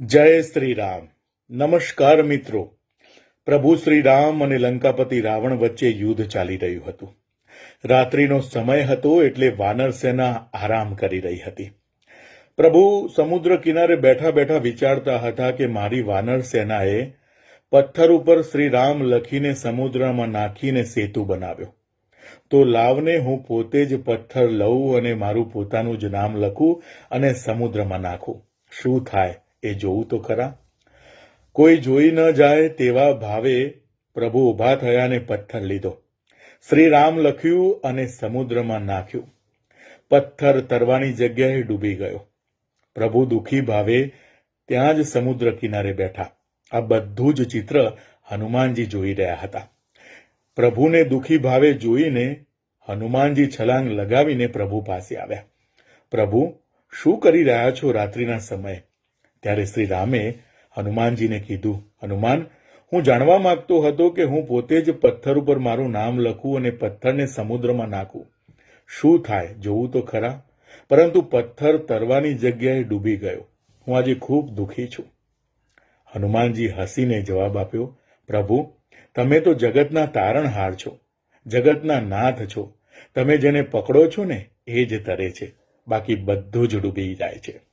જય શ્રી રામ નમસ્કાર મિત્રો. પ્રભુ શ્રી રામ અને લંકાપતિ રાવણ વચ્ચે યુદ્ધ ચાલી રહ્યું હતું. રાત્રિનો સમય હતો એટલે વાનર સેના આરામ કરી રહી હતી. પ્રભુ સમુદ્ર કિનારે બેઠા બેઠા વિચારતા હતા કે મારી વાનર સેનાએ પથ્થર ઉપર શ્રી રામ લખીને સમુદ્રમાં નાખીને સેતુ બનાવ્યો. તો લાવને હું પોતે જ પથ્થર લઉં અને મારું પોતાનું જ નામ લખું અને સમુદ્રમાં નાખું. શું થાય? એ જોવું તો ખરા. કોઈ જોઈ ન જાય તેવા ભાવે પ્રભુ ઊભા થયા ને પથ્થર લીધો. શ્રી રામ લખ્યું અને સમુદ્રમાં નાખ્યું. પથ્થર તરવાની જગ્યાએ ડૂબી ગયો. પ્રભુ દુઃખી ભાવે ત્યાં જ સમુદ્ર કિનારે બેઠા. આ બધું જ ચિત્ર હનુમાનજી જોઈ રહ્યા હતા. પ્રભુને દુઃખી ભાવે જોઈને હનુમાનજી છલાંગ લગાવીને પ્રભુ પાસે આવ્યા. પ્રભુ, શું કરી રહ્યા છો રાત્રિના સમયે? ત્યારે શ્રી રામે હનુમાનજીને કીધું, હનુમાન, હું જાણવા માંગતો હતો કે હું પોતે જ પથ્થર ઉપર મારું નામ લખું અને પથ્થરને સમુદ્રમાં નાખું. શું થાય? જોવું તો ખરા. પરંતુ પથ્થર તરવાની જગ્યાએ ડૂબી ગયો. હું આજે ખૂબ દુઃખી છું. હનુમાનજી હસીને જવાબ આપ્યો, પ્રભુ, તમે તો જગતના તારણહાર છો. જગતના નાથ છો. તમે જેને પકડો છો ને, એ જ તરે છે. બાકી બધું જ ડૂબી જાય છે.